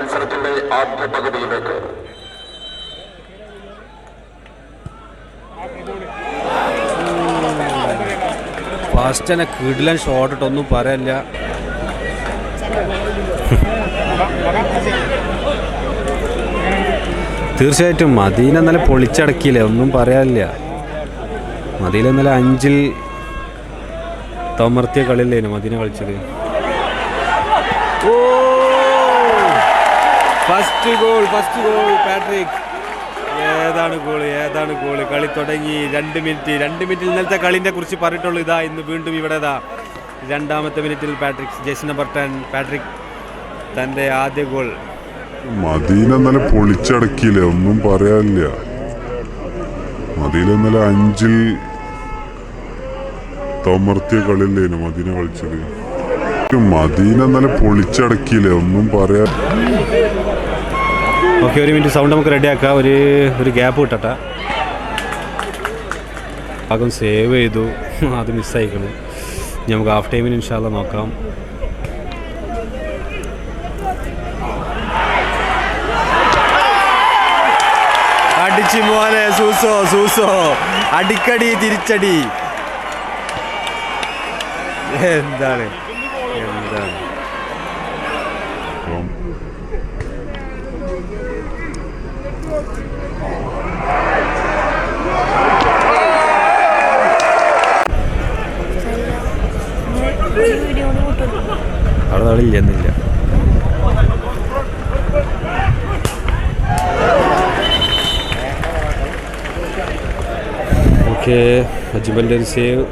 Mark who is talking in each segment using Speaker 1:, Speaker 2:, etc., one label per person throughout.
Speaker 1: മത്സരത്തിന്റെ ആദ്യ പകുതിയിലേക്ക്.
Speaker 2: ഫസ്റ്റ് തന്നെ കിടിലൻ ഷോട്ട് ഇട്ടൊന്നും പറയല്ല. തീർച്ചയായിട്ടും മദീന ഇന്നലെ പൊളിച്ചടക്കിയില്ലേ? ഒന്നും പറയാനില്ല. മദീന ഇന്നലെ അഞ്ചിൽ തമർത്തിയ കളിയില്ലേനു മദീന കളിച്ചത്? ഓ first goal first goal Patrick. ഏതാണ് ഗോൾ ഏതാണ് ഗോൾ കളി തുടങ്ങി രണ്ട് മിനിറ്റ് രണ്ട് മിനിറ്റിൽ ഇന്നലത്തെ കളിനെ കുറിച്ച് പറഞ്ഞിട്ടുള്ളൂ. ഇതാ ഇന്ന് വീണ്ടും ഇവിടെ ഇതാ രണ്ടാമത്തെ മിനിറ്റിൽ പാട്രിക് ജെസ് നമ്പർ ടെൻ പാട്രിക് തന്റെ ആദ്യ ഗോൾ.
Speaker 3: മദീന ഇന്നലെ പൊളിച്ചടക്കിയില്ലേ? ഒന്നും പറയാനില്ല. മദീന ഇന്നലെ അഞ്ചിൽ തമർത്തിയ കളിയല്ലേനു മദീന കളിച്ചത്? മദീന ഇന്നലെ പൊളിച്ചടക്കിയില്ലേ? ഒന്നും പറയാ
Speaker 2: ഓക്കെ ഒരു മിനിറ്റ് സൗണ്ട് നമുക്ക് റെഡിയാക്കാം ഒരു ഒരു ഗ്യാപ്പ് കിട്ടട്ടെ ഭാഗം സേവ് ചെയ്തു. അത് മിസ്സായിക്കണം നമുക്ക് ഹാഫ് ടൈമിന് ഇൻഷാല്ല നോക്കാം. അടിച്ചു മോനെ സൂസോ സൂസോ. അടിക്കടി തിരിച്ചടി. എന്താണ്? അവിടെ കളിയില്ല എന്നില്ല ഓക്കെ അജ്മലിന്റെ ഒരു സേവ്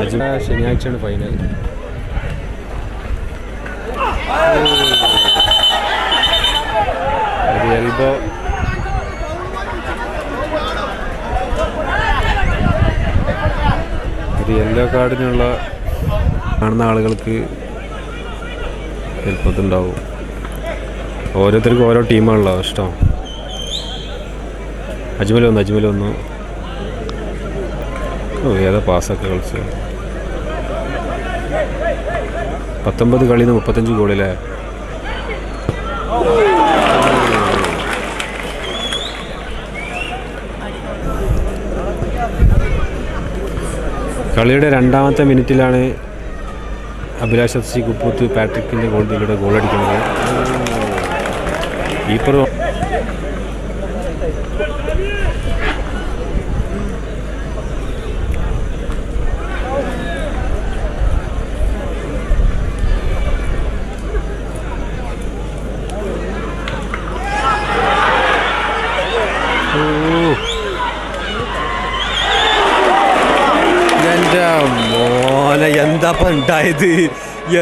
Speaker 2: അജ്മ ശനിയാഴ്ചയാണ് ഫൈനൽ എൽബോ ഒരു യെല്ലോ കാർഡിനുള്ള കാണുന്ന ആളുകൾക്ക് എളുപ്പത്തുണ്ടാവും ഓരോരുത്തർക്കും ഓരോ ടീമാണല്ലോ ഇഷ്ടം. അജ്മൽ വന്നു അജ്മൽ വന്നു. ഏതാ പാസ്സൊക്കെ കളിച്ച് പത്തൊമ്പത് കളിയിൽ നിന്ന് മുപ്പത്തഞ്ച് ഗോളില്ലേ കളിയുടെ രണ്ടാമത്തെ മിനിറ്റിലാണ് അഭിലാഷ് സി കുപ്പൂത്ത് പാട്രിക്കിന്റെ ഗോൾ അടിക്കുന്നത്. കീപ്പർ എന്റെ മോനെ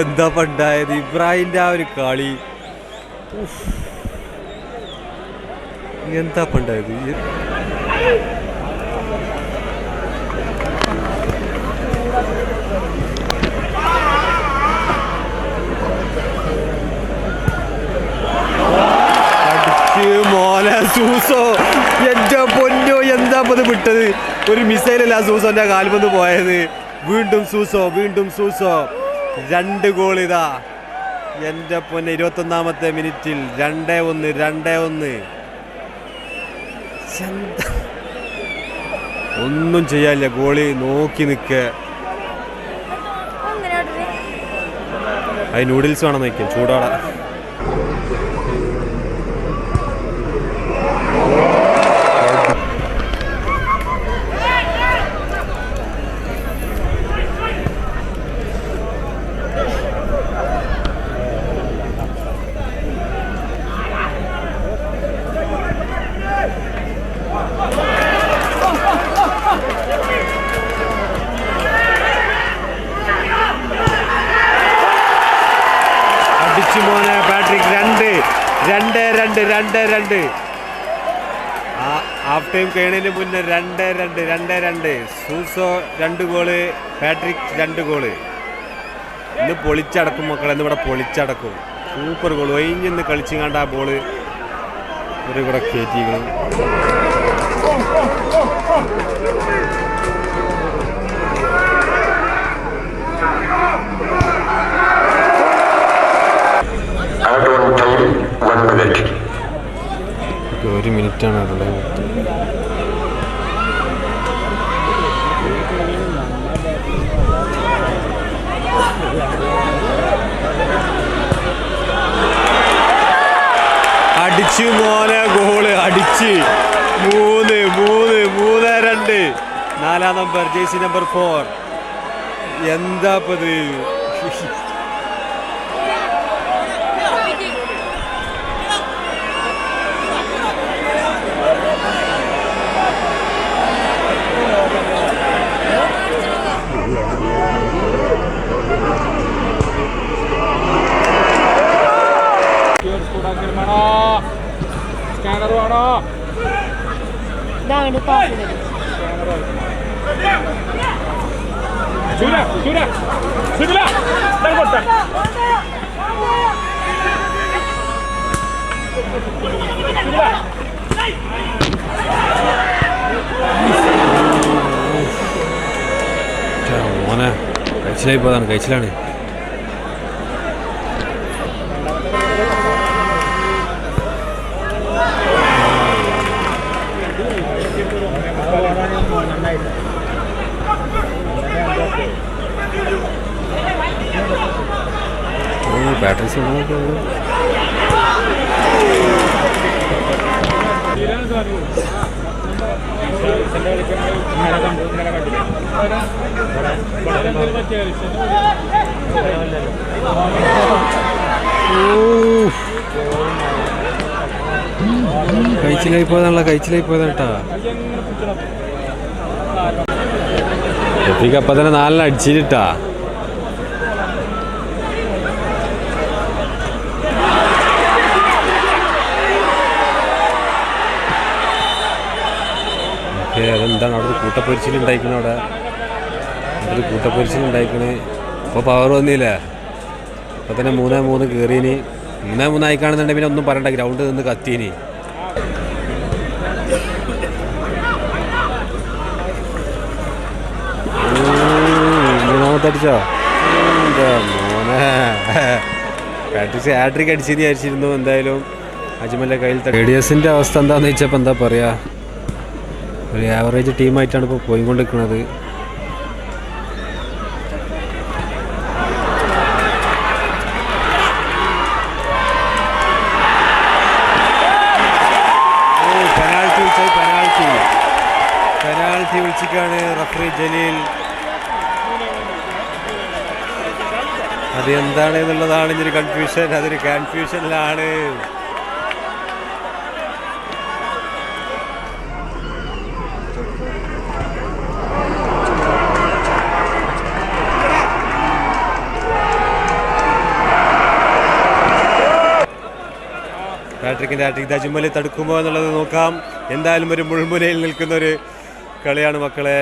Speaker 2: എന്താ പണ്ടായത്? ഇബ്രാഹിന്റെ ആ ഒരു കളി. എന്താ പണ്ടായത്? സൂസോ. എന്റെ പൊന്നോ എന്താ ഇത് വിട്ടത്? ഒരു മിസൈലല്ല സൂസോന്റെ കാൽമന്ന് പോയത്. വീണ്ടും സൂസോ വീണ്ടും സൂസോ. രണ്ട് ഗോൾ ഇതാ. എന്റെ പൊന്നെ ഇരുപത്തൊന്നാമത്തെ മിനിറ്റിൽ രണ്ടേ ഒന്ന് രണ്ടേ ഒന്ന്. ഒന്നും ചെയ്യാനില്ല ഗോളി നോക്കി
Speaker 4: നിൽക്ക
Speaker 2: അത് നൂഡിൽസ് വേണം നിൽക്കും ചൂടോടെ അടിച്ചു മോനെ പാട്രിക് രണ്ട് രണ്ട് രണ്ട് രണ്ട്. ഹാഫ് ടൈം കഴിയുന്നതിന് മുന്നേ രണ്ട് രണ്ട് രണ്ട് രണ്ട്. സൂസോ രണ്ട് ഗോൾ പാട്രിക് രണ്ട് ഗോൾ. ഇന്ന് പൊളിച്ചടക്കും മക്കളെ ഇന്ന് പൊളിച്ചടക്കും. സൂപ്പർ ഗോൾ ഒഴിഞ്ഞിന്ന് കളിച്ചും കണ്ട ആ ബോൾ ഒരു ഇവിടെ കയറ്റിക്കണം മിനിറ്റാണ് ഉള്ളത് അടിച്ചു മോനെ ഗോൾ. അടിച്ച്. മൂന്ന് മൂന്ന് മൂന്ന് രണ്ട്. നാലാം നമ്പർ ജേഴ്സി നമ്പർ ഫോർ. എന്താ Sara!
Speaker 4: Där, du tar
Speaker 2: det. Sura! Sura! Sura! Där borta! Sura! ఇచ్చినా అయిపోదానికి ఇచ్చినా ബാറ്ററി സൗണ്ടൊക്കെ കഴിച്ചിലായി പോയതാണല്ലോ കഴിച്ചിലായി പോയതാട്ടാ കേട്ടാ എത്തിക്ക് അപ്പം തന്നെ നാലിന് അടിച്ചിട്ടാ അതെന്താണ് അവിടെ ഒരു കൂട്ടപ്പൊരിച്ചിൽ ഉണ്ടായിക്കണ അവിടെ? ഒരു കൂട്ടപ്പൊരിച്ചിൽ ഉണ്ടായിക്കണ്. ഇപ്പോൾ പവർ വന്നില്ല? അപ്പോൾ തന്നെ മൂന്നേ മൂന്ന് കയറിയിനി മൂന്നേ മൂന്നായി കാണുന്നുണ്ടെങ്കിൽ പിന്നെ ഒന്നും പറയണ്ട ഗ്രൗണ്ട് നിന്ന് കത്തിയിനി മൂന്നാമത്തെ അടിച്ചോ? മോനെ. ഹാട്രിക് അടിച്ചെന്ന് വിചാരിച്ചിരുന്നു എന്തായാലും. അജ്മലിന്റെ കയ്യിൽ റേഡിയസിന്റെ അവസ്ഥ എന്താന്ന് വെച്ചപ്പോൾ എന്താ പറയുക ഒരു ആവറേജ് ടീമായിട്ടാണ് ഇപ്പോൾ പോയിക്കൊണ്ടിരിക്കുന്നത്. പെനാൽറ്റി റഫറി ജലീൽ അത് എന്താണ് എന്നുള്ളതാണ് ഇതൊരു കൺഫ്യൂഷൻ അതൊരു കൺഫ്യൂഷനിലാണ് പാട്രിക്കിന്റെ ഹാട്രിക് ദജുമലി തടുക്കുമോ എന്നുള്ളത് നോക്കാം. എന്തായാലും ഒരു മുൾമുനയിൽ നിൽക്കുന്ന ഒരു കളിയാണ് മക്കളെ.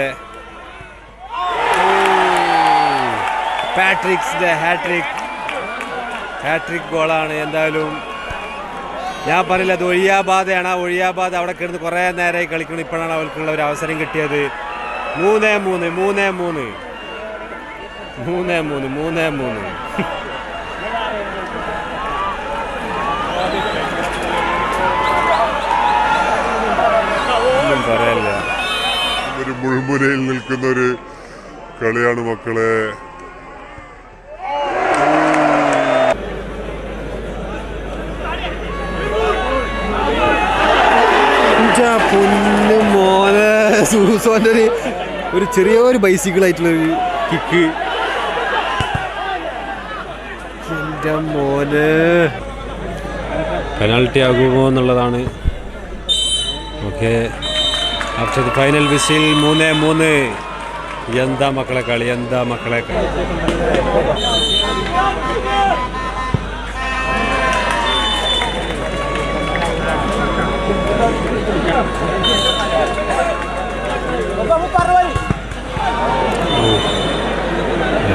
Speaker 2: പാട്രിക്സിന്റെ ഹാട്രിക് ഹാട്രിക് ഗോളാണ്. എന്തായാലും ഞാൻ പറയില്ല അത് ഒഴിയാബാധയാണ്. ആ ഒഴിയാബാധ അവിടെ കിടന്ന് കുറേ നേരമായി കളിക്കണം. ഇപ്പോഴാണ് അവർക്കുള്ള ഒരു അവസരം കിട്ടിയത്. മൂന്നേ മൂന്ന് മൂന്നേ മൂന്ന്. മൂന്നേ മൂന്ന് മൂന്നേ മൂന്ന് ഒന്നും പറയല്ല
Speaker 3: ഒരു മുൾമുനയിൽ നിൽക്കുന്ന ഒരു കളിയാണ് മക്കളെ.
Speaker 2: ഒരു പൊന്നു മോനെ. ഒരു ഒരു ചെറിയൊരു ബൈസിക്കിൾ ആയിട്ടുള്ള കിക്ക് എന്റെ മോനെ. പെനാൾട്ടി ആകുമോ എന്നുള്ളതാണ്. Okay after the final whistle മൂന്ന് മൂന്ന്. എന്താ മക്കളെ കളി? എന്താ മക്കളെ കളി?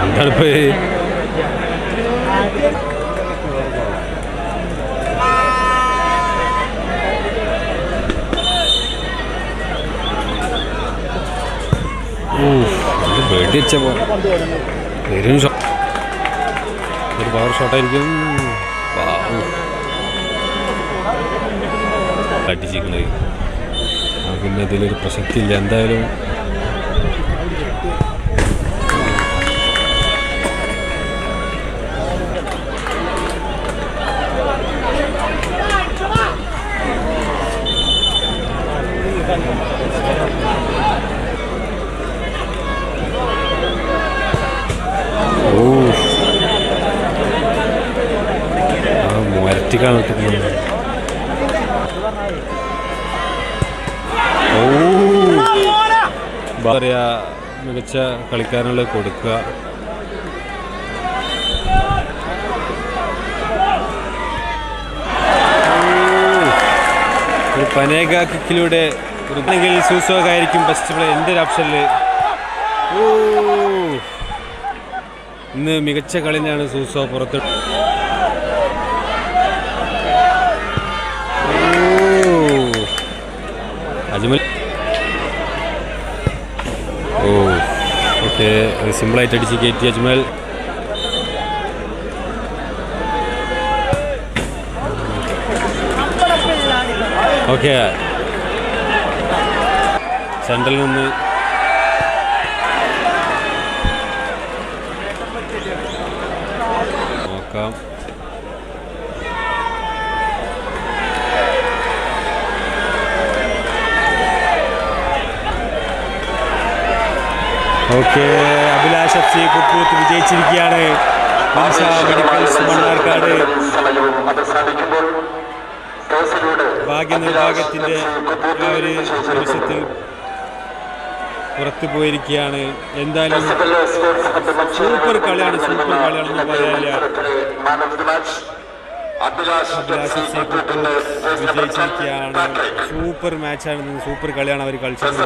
Speaker 2: എന്താണ് ഇപ്പൊ പോലെ പെരും ഷോ ഒരു പവർ ഷോട്ടായിരിക്കും ആ, പിന്നെ ഇതിലൊരു പ്രസക്തി ഇല്ല എന്തായാലും ഓ മുരറ്റിക്കാൻ നോക്കുന്നത് ഓ. എന്താ പറയാ മികച്ച കളിക്കാരനുള്ള കൊടുക്കുക. ഒരു പനേക കിക്കിലൂടെ ഒരു സൂസോകായിരിക്കും ബെസ്റ്റ് പ്ലേ എന്റെ ഒരു ഓപ്ഷനിൽ ഇന്ന് മികച്ച കളി സൂസോ പുറത്ത് അജ്മൽ ഓ ഓക്കെ. സിമ്പിളായിട്ട് അടിച്ച് കയറ്റി അജ്മൽ. ഓക്കെ. സെൻട്രലിൽ നിന്ന് നോക്കാം. ഓക്കെ അഭിലാഷ് എഫ് സി കുപ്പൂത്ത് വിജയിച്ചിരിക്കുകയാണ്. മണ്ണാർക്കാട്. ഭാഗ്യനിർഭാഗ്യത്തിന്റെ ആ ഒരു നിമിഷത്തിൽ പുറത്തു പോയിരിക്കുകയാണ്. എന്തായാലും സൂപ്പർ കളിയാണ് സൂപ്പർ കളിയാണെന്ന് പറയാനില്ല.
Speaker 1: അഭിലാഷ്
Speaker 2: വിജയിച്ചിരിക്കുകയാണ്. സൂപ്പർ മാച്ചാണ് സൂപ്പർ കളിയാണ് അവർ കളിച്ചത്.